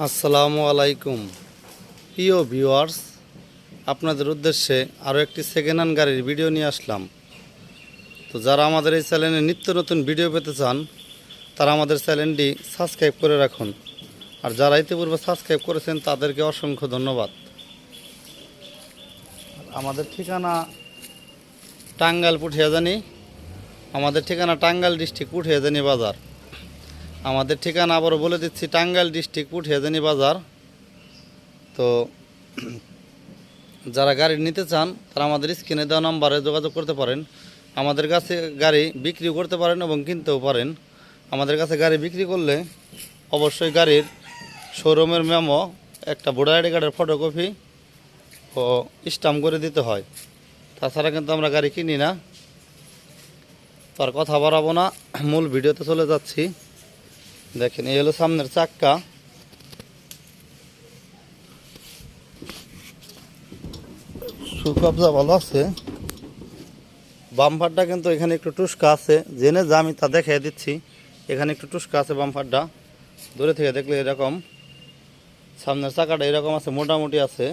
আসসালামু আলাইকুম। প্রিয় ভিউয়ার্স, আপনাদের উদ্দেশ্যে আরও একটি সেকেন্ড হ্যান্ড গাড়ির ভিডিও নিয়ে আসলাম। তো যারা আমাদের এই চ্যানেলে নিত্য নতুন ভিডিও পেতে চান, তারা আমাদের চ্যানেলটি সাবস্ক্রাইব করে রাখুন। আর যারা ইতিপূর্বে সাবস্ক্রাইব করেছেন, তাদেরকে অসংখ্য ধন্যবাদ। আমাদের ঠিকানা টাঙ্গাইল পুঠিয়াজানি, আমাদের ঠিকানা টাঙ্গাইল ডিস্ট্রিক্ট পুঠিয়াজানি বাজার। আমাদের ঠিকানা আবারও বলে দিচ্ছি, টাঙ্গাইল ডিস্ট্রিক্ট পুঠিয়াজানি বাজার। তো যারা গাড়ি নিতে চান, তারা আমাদের স্ক্রিনে দেওয়া নাম্বারে যোগাযোগ করতে পারেন। আমাদের কাছে গাড়ি বিক্রি করতে পারেন এবং কিনতেও পারেন। আমাদের কাছে গাড়ি বিক্রি করলে অবশ্যই গাড়ির শোরুমের মেমো, একটা ভোটার আইডি কার্ডের ফটোকপি ও স্টাম্প করে দিতে হয়। তাছাড়া কিন্তু আমরা গাড়ি কিনি না। তার কথা বাড়াবো না। মূল ভিডিওতে চলে যাচ্ছি। দেখেন, এই হলো সামনের চাক্কা। সুকবজা ভালো আছে। বাম্পারটা কিন্তু এখানে একটু টুস্কা আছে। জেনে যা আমি তা দেখিয়ে দিচ্ছি। এখানে একটু টুস্কা আছে বাম্পারটা। দূরে থেকে দেখলে এরকম। সামনের চাকাটা এরকম আছে, মোটামুটি আছে।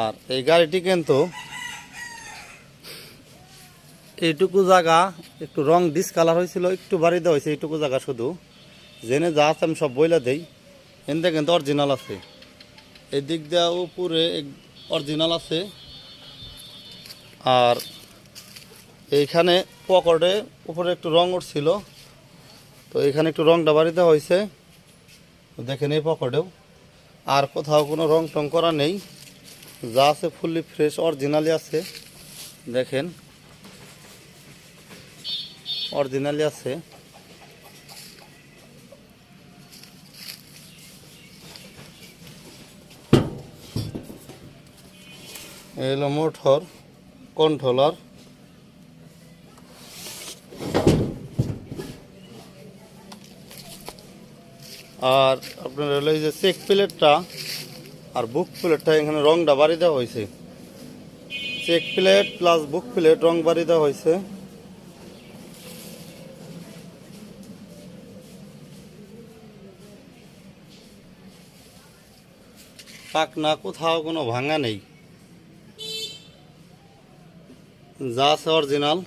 আর এই গাড়িটি কিন্তু এইটুকু জায়গা একটু রং ডিসকালার হয়েছিল, একটু বাড়ি দেওয়া হয়েছে, এইটুকু জায়গা শুধু। জেনে যা আছে আমি সব বইলা দেই। এনতে কিন্তু অরিজিনাল আছে। এই দিক দিয়ে উপরে অরিজিনাল আছে। আর এইখানে পকেটে উপরে একটু রং উঠছিল। তো এখানে একটু রংটা বাড়ি দেওয়া হয়েছে। দেখেন এই পকেটেও। আর কোথাও কোনো রং টং করা নেই। যা আছে ফুললি ফ্রেশ অরিজিনালি আছে। দেখেন। অরিজিনালি আছে। এই হলো মোটর কন্ট্রোলার। আর আপনার হলো যে চেক প্লেটটা আর বুক প্লেটটা এখানে রংটা বাড়ি দেওয়া হয়েছে। Check plate plus book plate রং বাড়ি দেওয়া হয়েছে। পাকনা কোথাও কোনো ভাঙা নেই। যা আছে অরিজিনাল।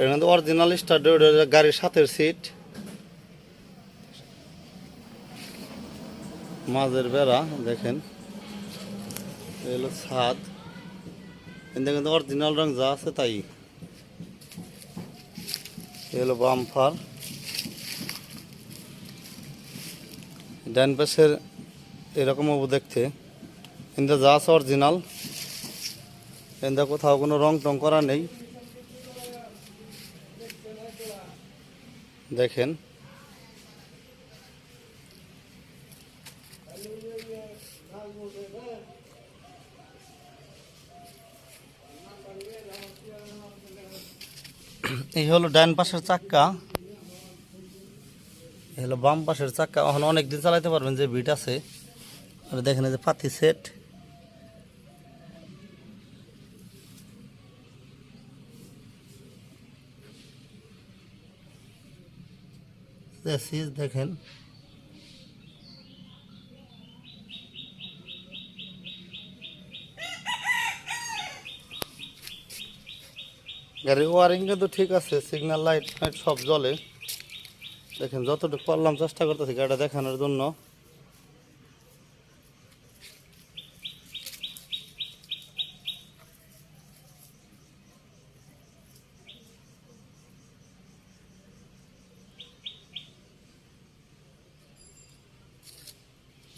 এখানে অরিজিনাল স্টার্ট গাড়ির সাথের সিট। মাঝের বেড়া, দেখেন। ছাদ। কিন্তু কিন্তু অরিজিনাল রং যা আছে তাই। এই হলো বাম্পার। ডান পাশের এরকম হব দেখতে। যা আছে অরিজিনাল। কিন্তু কোথাও কোনো রং টং করা নেই। দেখেন। এই হলো ডান পাশের চাক্কা। হলো বাম পাশের চাক্কা এখন অনেক দিন চালাতে পারবেন যে বিট আছে। আর দেখেন যে পাতি সেট দেখেন। গাড়ির ওয়ারিং কিন্তু ঠিক আছে সিগন্যাল লাইট ফাইট সব জ্বলে। দেখেন, যতটুকু পারলাম চেষ্টা করতেছি গাড়িটা দেখানোর জন্য।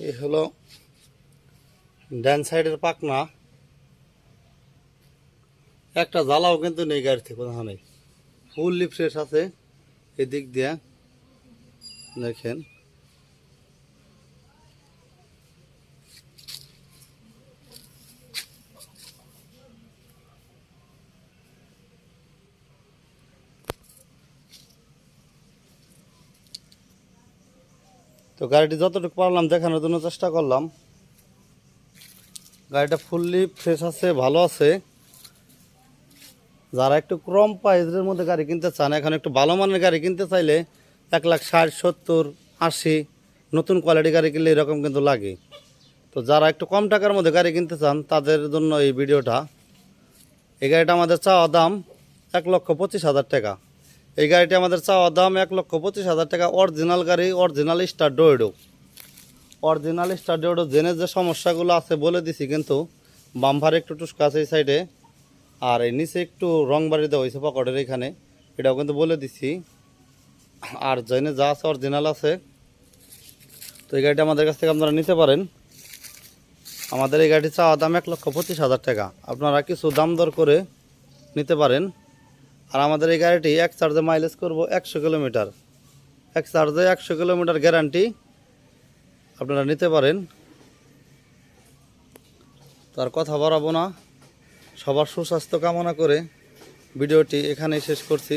এই হলো ডান সাইডের পাকনা। একটা জ্বালাও কিন্তু নেই গাড়িতে কোথাও নেই ফুললি ফ্রেশ আছে এদিক দিয়ে। দেখেন। তো গাড়িটি যতটুকু পারলাম দেখানোর জন্য চেষ্টা করলাম। গাড়িটা ফুললি ফ্রেশ আছে, ভালো আছে। যারা একটু কম প্রাইসের মধ্যে গাড়ি কিনতে চান, এখন একটু ভালো মানের গাড়ি কিনতে চাইলে এক লাখ ষাট, সত্তর, আশি। নতুন কোয়ালিটি গাড়ি কিনলে এরকম কিন্তু লাগে। তো যারা একটু কম টাকার মধ্যে গাড়ি কিনতে চান, তাদের জন্য এই ভিডিওটা। এই গাড়িটা আমাদের চাওয়া দাম এক লক্ষ পঁচিশ হাজার টাকা। এই গাড়িটি আমাদের চাওয়া দাম এক লক্ষ পঁচিশ হাজার টাকা। অরিজিনাল গাড়ি, অরিজিনাল স্টার ডোয়েডো অরিজিনাল স্টার ডোয়েডো জেনের যে সমস্যাগুলো আছে বলে দিছি কিন্তু বাম্পার একটু টুসকা আছে এই সাইডে। আর এই নিচে একটু রং বাড়ি দেওয়া হয়েছে পকেটের এখানে। এটাও কিন্তু বলে দিছি। আর জেনে যা আছে অরিজিনাল আছে। তো এই গাড়িটা আমাদের কাছ থেকে আপনারা নিতে পারেন। আমাদের এই গাড়ি চাওয়া দাম এক লক্ষ পঁচিশ হাজার টাকা। আপনারা কিছু দাম দর করে নিতে পারেন। আর আমাদের এই গাড়িটি এক চার্জে মাইলেজ করব একশো কিলোমিটার। এক চার্জে একশো কিলোমিটার গ্যারান্টি আপনারা নিতে পারেন। তার কথা বাড়াবো না। সবার সুস্বাস্থ্য কামনা করে ভিডিওটি এখানেই শেষ করছি।